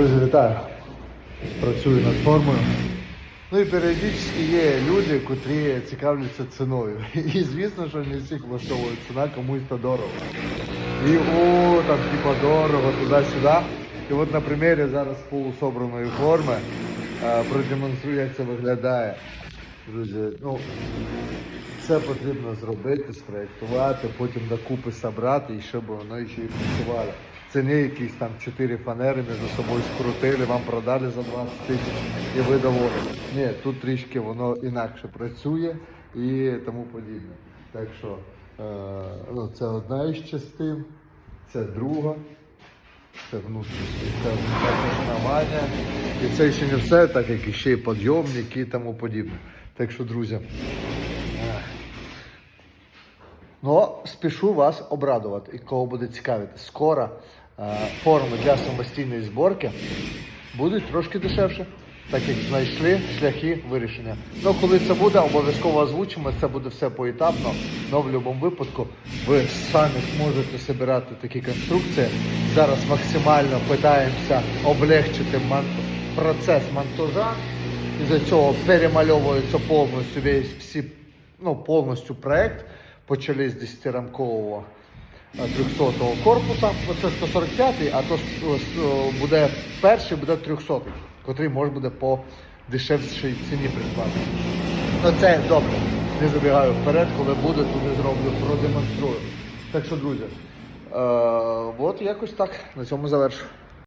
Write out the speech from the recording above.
Друзі, вітаю. Працюю над формою. Ну і періодично є люди, котрі цікавляться ціною. І звісно, що не всіх влаштовує ціна, комусь то дорого. І о, там типа дорого, туди-сюди. І от на примірі зараз полусобраної форми е, продемонструю, як це виглядає. Друзі, ну все потрібно зробити, спроєктувати, потім докупи зібрати і щоб воно ще й працювало. Це не якісь там чотири фанери між собою скрутили, вам продали за 20 тисяч і ви доволі. Ні, тут трішки воно інакше працює і тому подібне. Так що е, ну, це одна із частин, це друга. Це внутрішнє, це основання. І це ще не все, так як і ще й підйомники і тому подібне. Так що, друзі. Ну, спішу вас обрадувати, і кого буде цікавити. Скоро е, форми для самостійної зборки будуть трошки дешевше, так як знайшли шляхи вирішення. Ну, коли це буде, обов'язково озвучимо, це буде все поетапно, але в будь-якому випадку ви самі зможете збирати такі конструкції. Зараз максимально питаємося облегчити процес монтажа. Із-за цього перемальовується повністю весь всі, ну, повністю проект. Почали з 10-рамкового 300-го корпуса, оце 145-й, а то с- буде перший, буде 300-й, котрий може буде по дешевшій ціні придбати. Ну це добре. Не забігаю вперед, коли буде, туди зроблю, продемонструю. Так що, друзі, е, от якось так. На цьому завершу.